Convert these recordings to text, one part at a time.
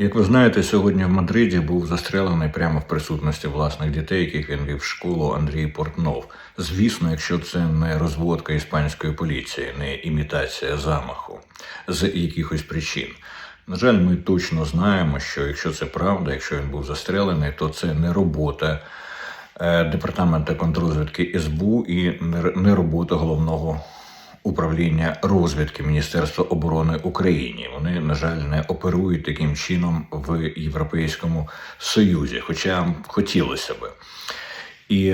Як ви знаєте, сьогодні в Мадриді був застрелений прямо в присутності власних дітей, яких він вів в школу Андрій Портнов. Звісно, якщо це не розводка іспанської поліції, не імітація замаху з якихось причин. На жаль, ми точно знаємо, що якщо це правда, якщо він був застрелений, то це не робота е, департаменту контррозвідки СБУ і не робота головного управління розвідки Міністерства оборони України. Вони, на жаль, не оперують таким чином в Європейському Союзі, хоча хотілося би. І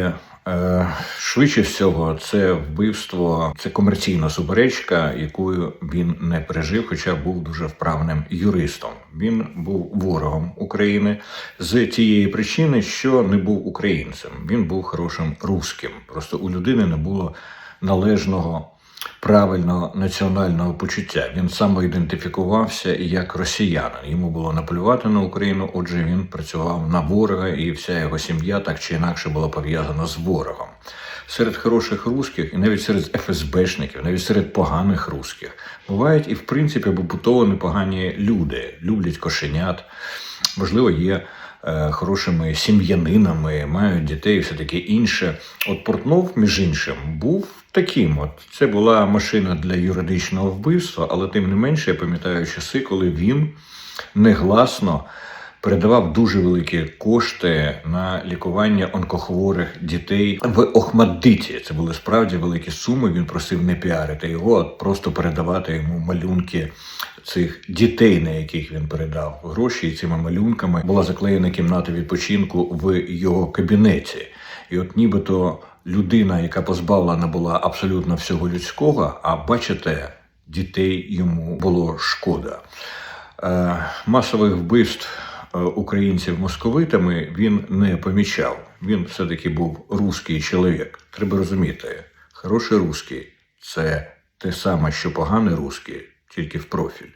е, швидше всього, це вбивство, це комерційна суперечка, якою він не пережив, хоча був дуже вправним юристом. Він був ворогом України з тієї причини, що не був українцем. Він був хорошим русським. Просто у людини не було належного. Правильного національного почуття він самоідентифікувався як росіянин. Йому було наплювати на Україну. Отже, він працював на ворога, і вся його сім'я так чи інакше була пов'язана з ворогом. Серед хороших русських, і навіть серед ФСБшників, навіть серед поганих русських, бувають і в принципі побутово непогані люди, люблять кошенят, можливо, є е, хорошими сім'янинами, мають дітей і все таке інше. От Портнов, між іншим, був таким. От це була машина для юридичного вбивства, але тим не менше я пам'ятаю часи, коли він негласно передавав дуже великі кошти на лікування онкохворих дітей в Охмаддиті. Це були справді великі суми. Він просив не піарити його, а просто передавати йому малюнки цих дітей, на яких він передав гроші, і цими малюнками була заклеєна кімната відпочинку в його кабінеті. І от нібито людина, яка позбавлена була абсолютно всього людського, а бачите, дітей йому було шкода. Е, масових вбивств українців московитами він не помічав. Він все-таки був русський чоловік. Треба розуміти, хороший русський це те саме, що поганий русський, тільки в профіль.